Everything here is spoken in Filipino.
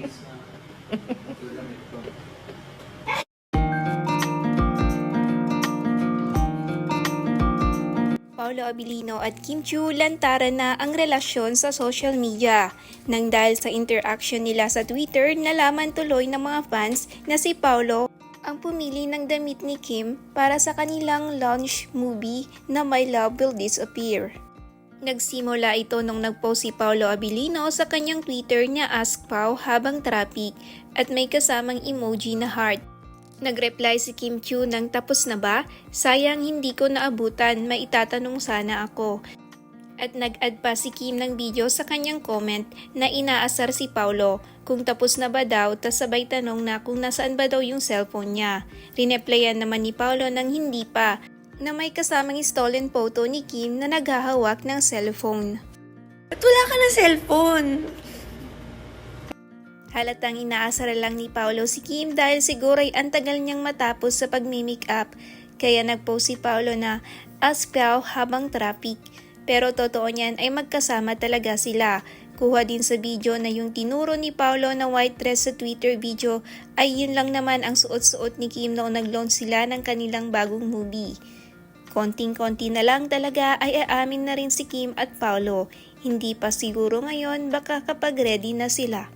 days. Paolo Abilino at Kim Chu lantaran na ang relasyon sa social media. Nang dahil sa interaction nila sa Twitter, nalaman tuloy ng mga fans na si Paolo ang pumili ng damit ni Kim para sa kanilang launch movie na My Love Will Disappear. Nagsimula ito nung nagpost si Paolo Abilino sa kanyang Twitter na Ask Pao habang traffic at may kasamang emoji na heart. Nagreply si Kim Chu ng tapos na ba? Sayang hindi ko naabutan, maitatanong sana ako. At nag-add pa si Kim ng video sa kanyang comment na inaasar si Paulo kung tapos na ba daw tas sabay tanong na kung nasaan ba daw yung cellphone niya. Rineplyan naman ni Paulo ng hindi pa na may kasamang stolen photo ni Kim na naghahawak ng cellphone. Ba't wala ka ng cellphone? Halatang inaasar lang ni Paolo si Kim dahil siguro ay antagal niyang matapos sa pagmi-make up. Kaya nagpost si Paolo na ask Pao habang traffic. Pero totoo niyan ay magkasama talaga sila. Kuha din sa video na yung tinuro ni Paolo na white dress sa Twitter video ay yun lang naman ang suot-suot ni Kim noong nag-launch sila ng kanilang bagong movie. Konting-konti na lang talaga ay aamin na rin si Kim at Paolo. Hindi pa siguro ngayon baka kapag ready na sila.